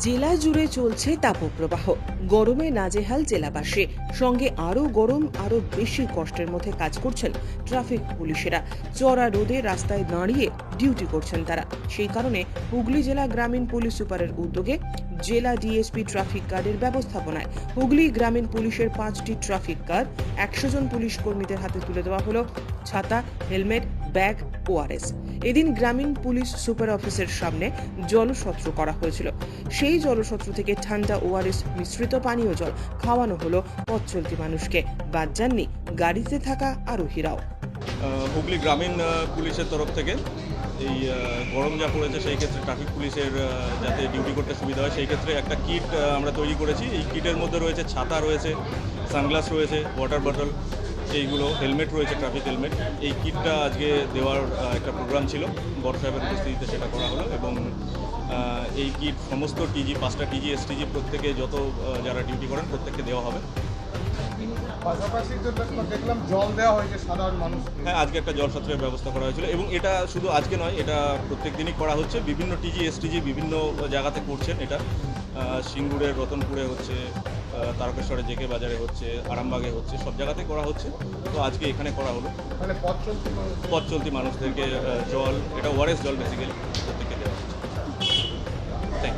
জেলা জুড়ে চলছে তাপপ্রবাহ। গরমে নাজেহাল জেলাবাসী। সঙ্গে আরও গরম, আরও বেশি কষ্টের মধ্যে কাজ করছেন ট্রাফিক পুলিশেরা। চড়া রোদে রাস্তায় দাঁড়িয়ে ডিউটি করছেন তারা। সেই কারণে হুগলি জেলা গ্রামীণ পুলিশ সুপারের উদ্যোগে জেলা ডিএসপি ট্রাফিক গার্ডের ব্যবস্থাপনায় হুগলি গ্রামীণ পুলিশের পাঁচটি ট্রাফিক গার্ড, একশো জন পুলিশ কর্মীদের হাতে তুলে দেওয়া হলো। ছাতা, হেলমেট ব্যাগ ওআরএস এদিন গ্রামীণ পুলিশ সুপার অফিসের সামনে জলসত্র করা হয়েছিল। সেই জলসত্র থেকে ঠান্ডা ওআরএস মিশ্রিত পানীয় জল খাওয়ানো হলো পথ চলতি মানুষকে। বাদ যাননি গাড়িতে থাকা আরোহীরাও। হুগলি গ্রামীণ পুলিশের তরফ থেকে এই গরম যা পড়েছে সেই ক্ষেত্রে ট্রাফিক পুলিশের যাতে ডিউটি করতে সুবিধা হয় সেই ক্ষেত্রে একটা কিট আমরা তৈরি করেছি। এই কিটের মধ্যে রয়েছে ছাতা রয়েছে, সানগ্লাস রয়েছে ওয়াটার বটল এইগুলো হেলমেট রয়েছে ট্রাফিক হেলমেট এই কিটটা আজকে দেওয়ার একটা প্রোগ্রাম ছিল। বড় সাহেবের উপস্থিতিতে সেটা করা হলো এবং এই কিট সমস্ত টিজি পাঁচটা টিজি এসটিজি প্রত্যেকে যত যারা ডিউটি করেন প্রত্যেককে দেওয়া হবে। পাশাপাশি দেখলাম জল দেওয়া হয়েছে সাধারণ মানুষ হ্যাঁ আজকে একটা জলসত্রের ব্যবস্থা করা হয়েছিল এবং এটা শুধু আজকে নয় এটা প্রত্যেক দিনই করা হচ্ছে। বিভিন্ন টিজি এসটিজি বিভিন্ন জায়গাতে করছেন এটা। সিঙ্গুরের রতনপুরে হচ্ছে তারকেশ্বরে জেকে বাজারে হচ্ছে আরামবাগে হচ্ছে সব জায়গাতে করা হচ্ছে। তো আজকে এখানে করা হলো। মানে পথ চলতি মানুষদেরকে জল এটা ওয়ারেস জল বেসিক্যালি